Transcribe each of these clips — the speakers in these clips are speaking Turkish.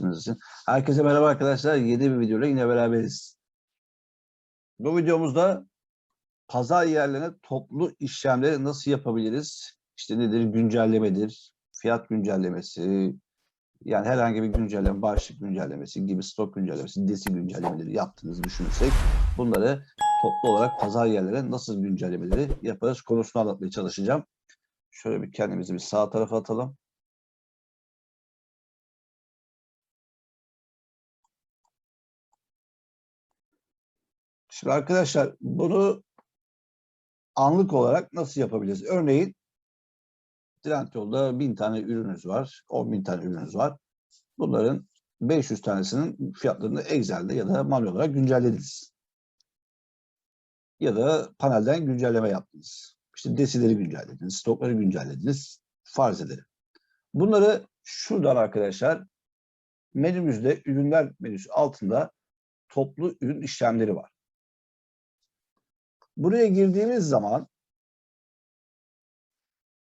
isminiz için. Herkese merhaba arkadaşlar. Yeni bir videoyla yine beraberiz. Bu videomuzda pazar yerlerine toplu işlemleri nasıl yapabiliriz? İşte nedir? Güncellemedir, fiyat güncellemesi, yani herhangi bir güncelleme, başlık güncellemesi gibi stok güncellemesi, desi güncellemeleri yaptığınızı düşünürsek bunları toplu olarak pazar yerlere nasıl güncellemeleri yaparız konusunu anlatmaya çalışacağım. Şöyle bir kendimizi bir sağ tarafa atalım. Şimdi arkadaşlar bunu anlık olarak nasıl yapabiliriz? Örneğin Trendyol'da bin tane ürününüz var, 10 bin tane ürününüz var. Bunların 500 tanesinin fiyatlarını Excel'de ya da manuel olarak güncellediniz. Ya da panelden güncelleme yaptınız. İşte desileri güncellediniz, stokları güncellediniz, farz edelim. Bunları şuradan arkadaşlar menümüzde ürünler menüsü altında toplu ürün işlemleri var. Buraya girdiğimiz zaman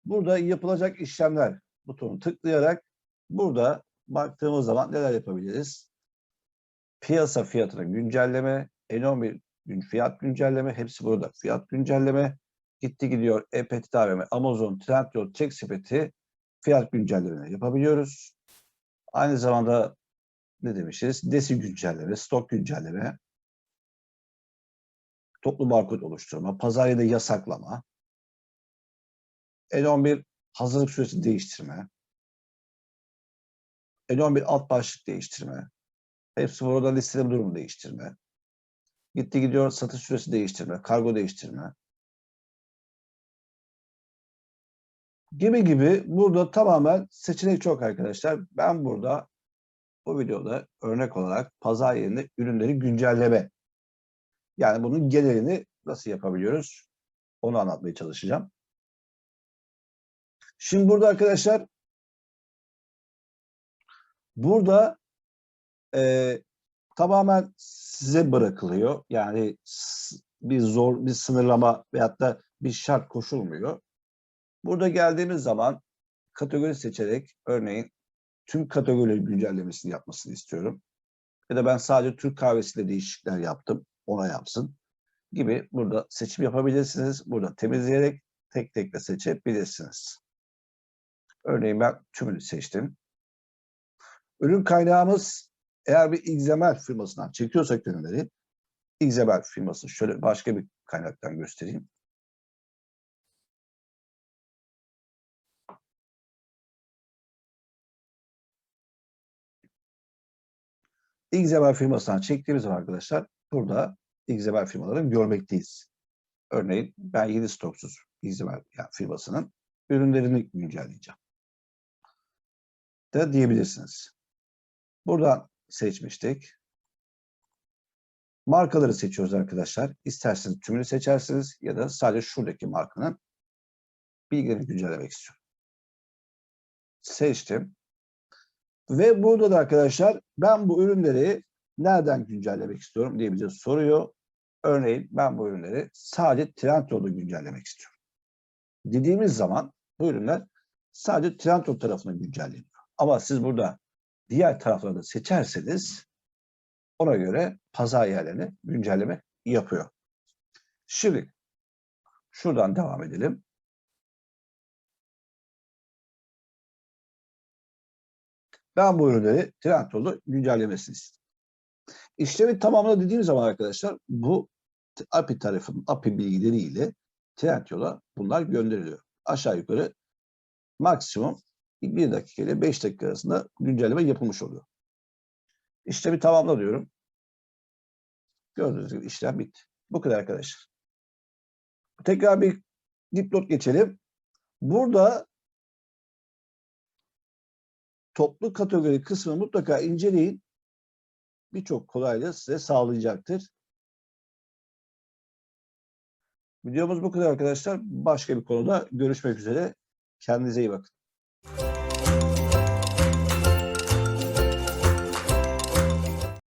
burada yapılacak işlemler butonu tıklayarak burada baktığımız zaman neler yapabiliriz? Piyasa fiyatına güncelleme, N11 gün fiyat güncelleme, hepsi burada fiyat güncelleme. Gitti gidiyor e-Petit AVM, Amazon, Trendyol, Tek Sepeti fiyat güncelleme yapabiliyoruz. Aynı zamanda ne demişiz? Desi güncelleme, stok güncelleme, toplu barkod oluşturma, pazar yerinde yasaklama, N11 hazırlık süresi değiştirme, N11 alt başlık değiştirme, hepsi burada listede durumu değiştirme, gitti gidiyor satış süresi değiştirme, kargo değiştirme, gibi gibi burada tamamen seçenek çok arkadaşlar. Ben burada bu videoda örnek olarak pazar yerinde ürünleri güncelleme yani bunun genelini nasıl yapabiliyoruz? Onu anlatmaya çalışacağım. Şimdi burada arkadaşlar burada e, tamamen size bırakılıyor. Yani bir zor, bir sınırlama veyahut da bir şart koşulmuyor. Burada geldiğimiz zaman kategori seçerek örneğin tüm kategori güncellemesini yapmasını istiyorum. Ya da ben sadece Türk kahvesiyle değişiklikler yaptım ona yapsın gibi burada seçim yapabilirsiniz. Burada temizleyerek tek tek de seçebilirsiniz. Örneğin ben tümünü seçtim. Ürün kaynağımız eğer bir XML firmasından çekiyorsak ürünleri XML firması şöyle başka bir kaynaktan göstereyim. XML firmasından çektiğimiz arkadaşlar burada XML firmaların görmekteyiz. Örneğin ben yeni stoksuz XML yani firmasının ürünlerini güncelleyeceğim. Da diyebilirsiniz. Buradan seçmiştik. Markaları seçiyoruz arkadaşlar. İsterseniz tümünü seçersiniz ya da sadece şuradaki markanın bilgilerini güncellemek istiyorum. Seçtim. Ve burada da arkadaşlar ben bu ürünleri nereden güncellemek istiyorum diye bize soruyor. Örneğin ben bu ürünleri sadece Trendyol'da güncellemek istiyorum. Dediğimiz zaman bu ürünler sadece Trendyol tarafına güncelleniyor. Ama siz burada diğer tarafları da seçerseniz ona göre pazar yerlerine güncelleme yapıyor. Şimdi şuradan devam edelim. Ben bu ürünleri Trendyol'da güncellemesini istedim. İşlemi tamamla dediğim zaman arkadaşlar bu API tarafının API bilgileriyle Trendyol'a bunlar gönderiliyor. Aşağı yukarı maksimum 1 dakika ile 5 dakika arasında güncelleme yapılmış oluyor. İşlemi tamamla diyorum. Gördüğünüz gibi işlem bitti. Bu kadar arkadaşlar. Tekrar bir dipnot geçelim. Burada toplu kategori kısmını mutlaka inceleyin. Birçok kolaylığı size sağlayacaktır. Videomuz bu kadar arkadaşlar. Başka bir konuda görüşmek üzere. Kendinize iyi bakın.